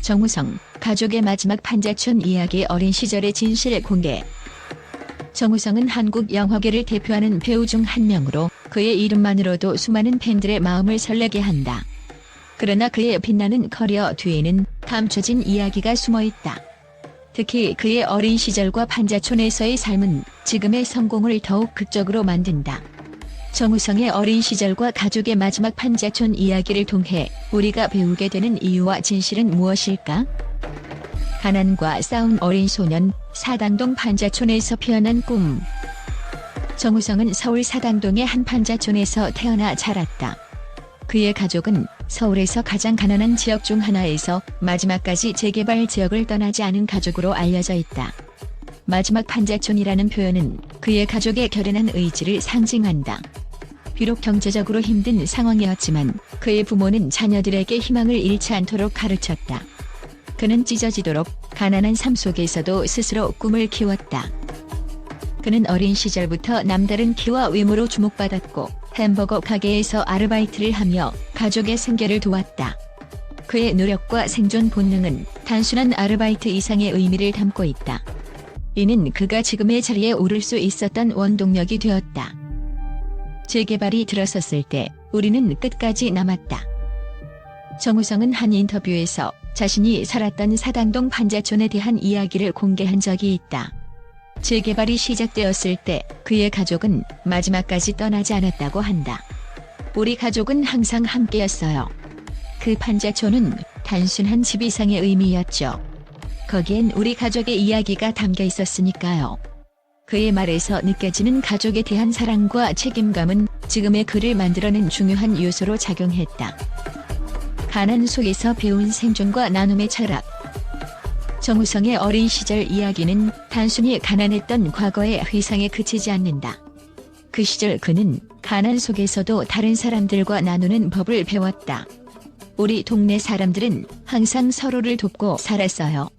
정우성, 가족의 마지막 판자촌 이야기 어린 시절의 진실 공개. 정우성은 한국 영화계를 대표하는 배우 중 한 명으로 그의 이름만으로도 수많은 팬들의 마음을 설레게 한다. 그러나 그의 빛나는 커리어 뒤에는 감춰진 이야기가 숨어 있다. 특히 그의 어린 시절과 판자촌에서의 삶은 지금의 성공을 더욱 극적으로 만든다. 정우성의 어린 시절과 가족의 마지막 판자촌 이야기를 통해 우리가 배우게 되는 이유와 진실은 무엇일까? 가난과 싸운 어린 소년, 사당동 판자촌에서 피어난 꿈. 정우성은 서울 사당동의 한 판자촌에서 태어나 자랐다. 그의 가족은 서울에서 가장 가난한 지역 중 하나에서 마지막까지 재개발 지역을 떠나지 않은 가족으로 알려져 있다. 마지막 판자촌이라는 표현은 그의 가족의 결연한 의지를 상징한다. 비록 경제적으로 힘든 상황이었지만 그의 부모는 자녀들에게 희망을 잃지 않도록 가르쳤다. 그는 찢어지도록 가난한 삶 속에서도 스스로 꿈을 키웠다. 그는 어린 시절부터 남다른 키와 외모로 주목받았고 햄버거 가게에서 아르바이트를 하며 가족의 생계를 도왔다. 그의 노력과 생존 본능은 단순한 아르바이트 이상의 의미를 담고 있다. 이는 그가 지금의 자리에 오를 수 있었던 원동력이 되었다. 재개발이 들어섰을 때 우리는 끝까지 남았다. 정우성은 한 인터뷰에서 자신이 살았던 사당동 판자촌에 대한 이야기를 공개한 적이 있다. 재개발이 시작되었을 때 그의 가족은 마지막까지 떠나지 않았다고 한다. 우리 가족은 항상 함께였어요. 그 판자촌은 단순한 집 이상의 의미였죠. 거기엔 우리 가족의 이야기가 담겨 있었으니까요. 그의 말에서 느껴지는 가족에 대한 사랑과 책임감은 지금의 그를 만들어낸 중요한 요소로 작용했다. 가난 속에서 배운 생존과 나눔의 철학. 정우성의 어린 시절 이야기는 단순히 가난했던 과거의 회상에 그치지 않는다. 그 시절 그는 가난 속에서도 다른 사람들과 나누는 법을 배웠다. 우리 동네 사람들은 항상 서로를 돕고 살았어요.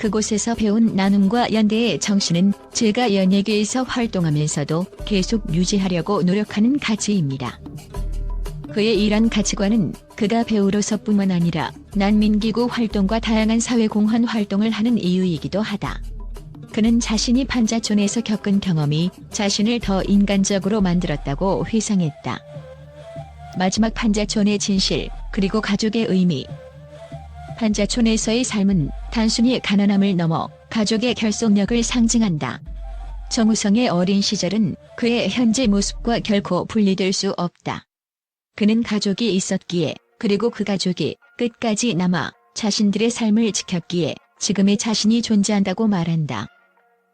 그곳에서 배운 나눔과 연대의 정신은 제가 연예계에서 활동하면서도 계속 유지하려고 노력하는 가치입니다. 그의 이런 가치관은 그가 배우로서뿐만 아니라 난민기구 활동과 다양한 사회공헌 활동을 하는 이유이기도 하다. 그는 자신이 판자촌에서 겪은 경험이 자신을 더 인간적으로 만들었다고 회상했다. 마지막 판자촌의 진실, 그리고 가족의 의미. 판자촌에서의 삶은 단순히 가난함을 넘어 가족의 결속력을 상징한다. 정우성의 어린 시절은 그의 현재 모습과 결코 분리될 수 없다. 그는 가족이 있었기에 그리고 그 가족이 끝까지 남아 자신들의 삶을 지켰기에 지금의 자신이 존재한다고 말한다.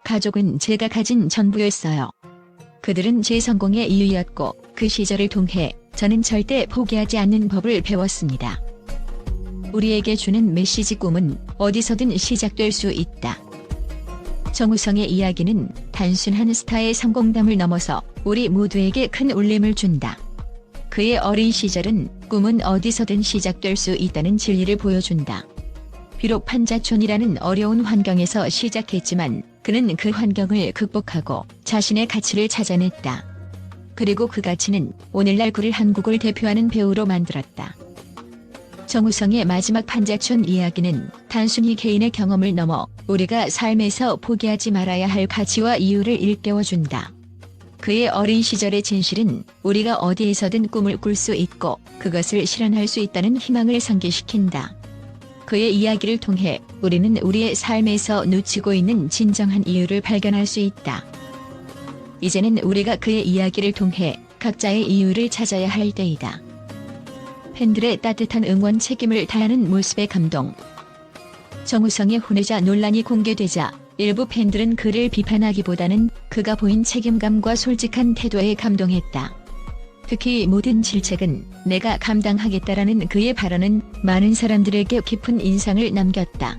가족은 제가 가진 전부였어요. 그들은 제 성공의 이유였고 그 시절을 통해 저는 절대 포기하지 않는 법을 배웠습니다. 우리에게 주는 메시지 꿈은 어디서든 시작될 수 있다. 정우성의 이야기는 단순한 스타의 성공담을 넘어서 우리 모두에게 큰 울림을 준다. 그의 어린 시절은 꿈은 어디서든 시작될 수 있다는 진리를 보여준다. 비록 판자촌이라는 어려운 환경에서 시작했지만 그는 그 환경을 극복하고 자신의 가치를 찾아냈다. 그리고 그 가치는 오늘날 그를 한국을 대표하는 배우로 만들었다. 정우성의 마지막 판자촌 이야기는 단순히 개인의 경험을 넘어 우리가 삶에서 포기하지 말아야 할 가치와 이유를 일깨워준다. 그의 어린 시절의 진실은 우리가 어디에서든 꿈을 꿀 수 있고 그것을 실현할 수 있다는 희망을 상기시킨다. 그의 이야기를 통해 우리는 우리의 삶에서 놓치고 있는 진정한 이유를 발견할 수 있다. 이제는 우리가 그의 이야기를 통해 각자의 이유를 찾아야 할 때이다. 팬들의 따뜻한 응원 책임을 다하는 모습에 감동. 정우성의 혼외자 논란이 공개되자 일부 팬들은 그를 비판하기보다는 그가 보인 책임감과 솔직한 태도에 감동했다. 특히 모든 질책은 내가 감당하겠다라는 그의 발언은 많은 사람들에게 깊은 인상을 남겼다.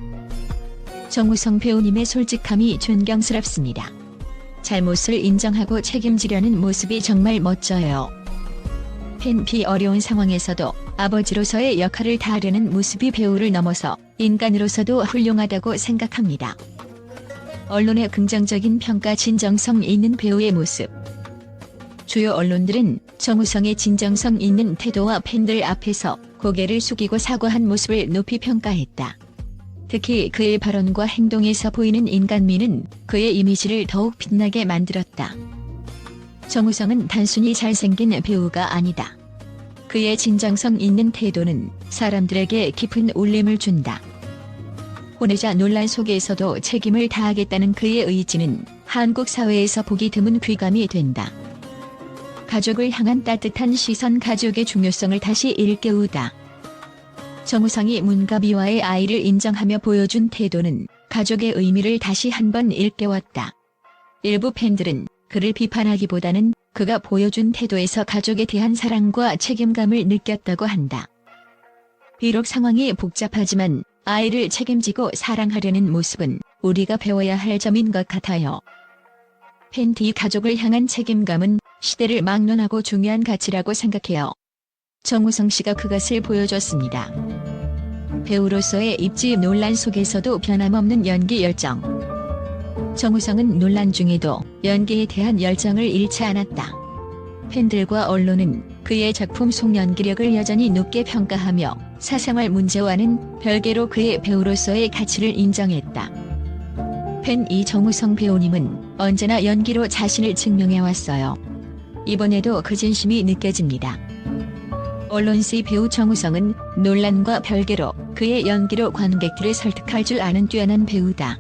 정우성 배우님의 솔직함이 존경스럽습니다. 잘못을 인정하고 책임지려는 모습이 정말 멋져요. 팬피 어려운 상황에서도 아버지로서의 역할을 다하려는 모습이 배우를 넘어서 인간으로서도 훌륭하다고 생각합니다. 언론의 긍정적인 평가 진정성 있는 배우의 모습. 주요 언론들은 정우성의 진정성 있는 태도와 팬들 앞에서 고개를 숙이고 사과한 모습을 높이 평가했다. 특히 그의 발언과 행동에서 보이는 인간미는 그의 이미지를 더욱 빛나게 만들었다. 정우성은 단순히 잘생긴 배우가 아니다. 그의 진정성 있는 태도는 사람들에게 깊은 울림을 준다. 혼외자 논란 속에서도 책임을 다하겠다는 그의 의지는 한국 사회에서 보기 드문 귀감이 된다. 가족을 향한 따뜻한 시선 가족의 중요성을 다시 일깨우다. 정우성이 문가비와의 아이를 인정하며 보여준 태도는 가족의 의미를 다시 한번 일깨웠다. 일부 팬들은 그를 비판하기보다는 그가 보여준 태도에서 가족에 대한 사랑과 책임감을 느꼈다고 한다. 비록 상황이 복잡하지만 아이를 책임지고 사랑하려는 모습은 우리가 배워야 할 점인 것 같아요. 팬티 가족을 향한 책임감은 시대를 막론하고 중요한 가치라고 생각해요. 정우성 씨가 그것을 보여줬습니다. 배우로서의 입지 논란 속에서도 변함없는 연기 열정. 정우성은 논란 중에도 연기에 대한 열정을 잃지 않았다. 팬들과 언론은 그의 작품 속 연기력을 여전히 높게 평가하며 사생활 문제와는 별개로 그의 배우로서의 가치를 인정했다. 팬 이정우성 배우님은 언제나 연기로 자신을 증명해왔어요. 이번에도 그 진심이 느껴집니다. 언론시 배우 정우성은 논란과 별개로 그의 연기로 관객들을 설득할 줄 아는 뛰어난 배우다.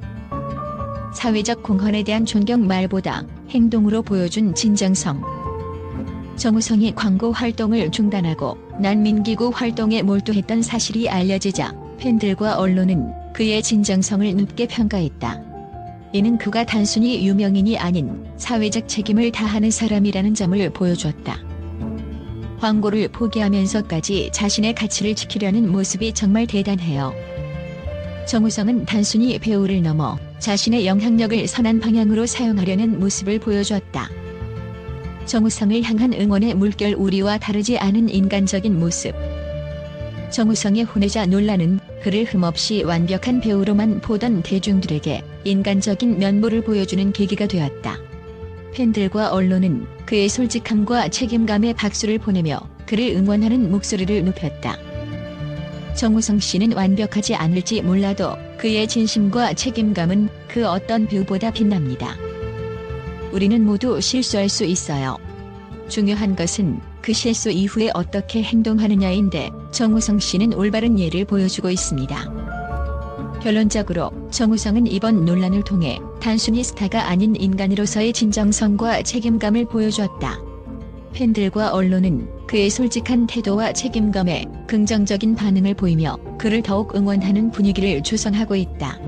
사회적 공헌에 대한 존경 말보다 행동으로 보여준 진정성. 정우성이 광고 활동을 중단하고 난민기구 활동에 몰두했던 사실이 알려지자 팬들과 언론은 그의 진정성을 높게 평가했다. 이는 그가 단순히 유명인이 아닌 사회적 책임을 다하는 사람이라는 점을 보여줬다. 광고를 포기하면서까지 자신의 가치를 지키려는 모습이 정말 대단해요. 정우성은 단순히 배우를 넘어 자신의 영향력을 선한 방향으로 사용하려는 모습을 보여주었다. 정우성을 향한 응원의 물결 우리와 다르지 않은 인간적인 모습. 정우성의 혼외자 논란은 그를 흠없이 완벽한 배우로만 보던 대중들에게 인간적인 면모를 보여주는 계기가 되었다. 팬들과 언론은 그의 솔직함과 책임감에 박수를 보내며 그를 응원하는 목소리를 높였다. 정우성 씨는 완벽하지 않을지 몰라도 그의 진심과 책임감은 그 어떤 배우보다 빛납니다. 우리는 모두 실수할 수 있어요. 중요한 것은 그 실수 이후에 어떻게 행동하느냐인데 정우성 씨는 올바른 예를 보여주고 있습니다. 결론적으로 정우성은 이번 논란을 통해 단순히 스타가 아닌 인간으로서의 진정성과 책임감을 보여주었다. 팬들과 언론은 그의 솔직한 태도와 책임감에 긍정적인 반응을 보이며 그를 더욱 응원하는 분위기를 조성하고 있다.